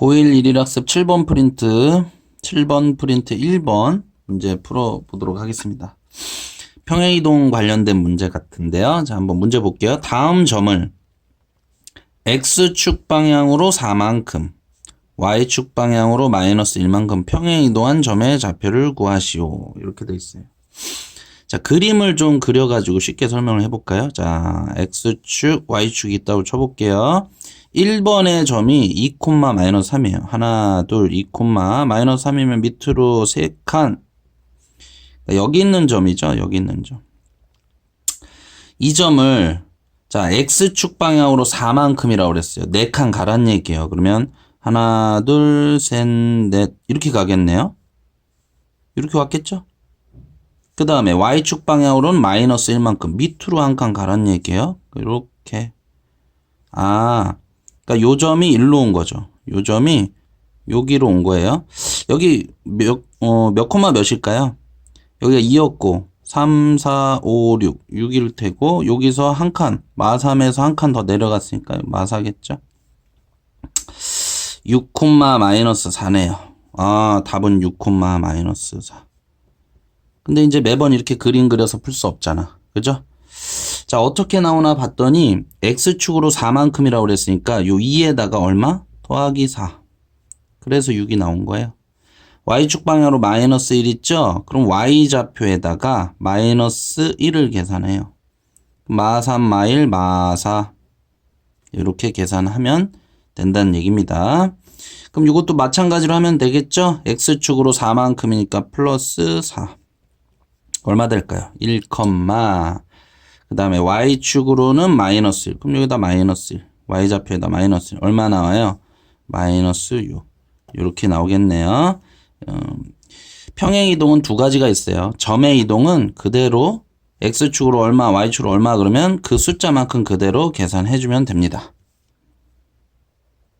고1 일일학습 7번 프린트, 7번 프린트 1번 문제 풀어보도록 하겠습니다. 평행이동 관련된 문제 같은데요. 자, 한번 문제 볼게요. 다음 점을 x축 방향으로 4만큼, y축 방향으로 마이너스 1만큼 평행이동한 점의 좌표를 구하시오. 이렇게 돼 있어요. 자, 그림을 좀 그려가지고 쉽게 설명을 해볼까요? 자, x축, y축이 있다고 쳐볼게요. 1번의 점이 2, 마이너스 3이에요. 하나, 둘, 2, 마이너스 3이면 밑으로 3칸. 여기 있는 점이죠. 여기 있는 점. 이 점을 자 x축 방향으로 4만큼이라고 그랬어요. 4칸 가란 얘기예요. 그러면 하나, 둘, 셋, 넷 이렇게 가겠네요. 이렇게 왔겠죠? 그 다음에 y축 방향으로는 마이너스 1만큼 밑으로 한 칸 가란 얘기예요. 이렇게 아 그러니까 요 점이 일로 온 거죠. 요 점이 여기로 온 거예요. 여기 몇, 어, 몇 코마 몇일까요? 여기가 2였고, 3, 4, 5, 6, 6일 테고, 여기서 한 칸, 마3에서 한 칸 더 내려갔으니까 마사겠죠? 6, 마이너스 4네요. 아, 답은 6, 마이너스 4. 근데 이제 매번 이렇게 그림 그려서 풀 수 없잖아. 그죠? 자, 어떻게 나오나 봤더니, x축으로 4만큼이라고 그랬으니까, 요 2에다가 얼마? 더하기 4. 그래서 6이 나온 거예요. y축 방향으로 마이너스 1 있죠? 그럼 y좌표에다가 마이너스 1을 계산해요. 마3, 마1, 마4 이렇게 계산하면 된다는 얘기입니다. 그럼 이것도 마찬가지로 하면 되겠죠? x축으로 4만큼이니까 플러스 4 얼마 될까요? 1, 그 다음에 y축으로는 마이너스 1 그럼 여기다 마이너스 1 y좌표에다 마이너스 1 얼마 나와요? 마이너스 6 이렇게 나오겠네요. 음, 평행 이동은 두 가지가 있어요. 점의 이동은 그대로 x축으로 얼마, y축으로 얼마 그러면 그 숫자만큼 그대로 계산해 주면 됩니다.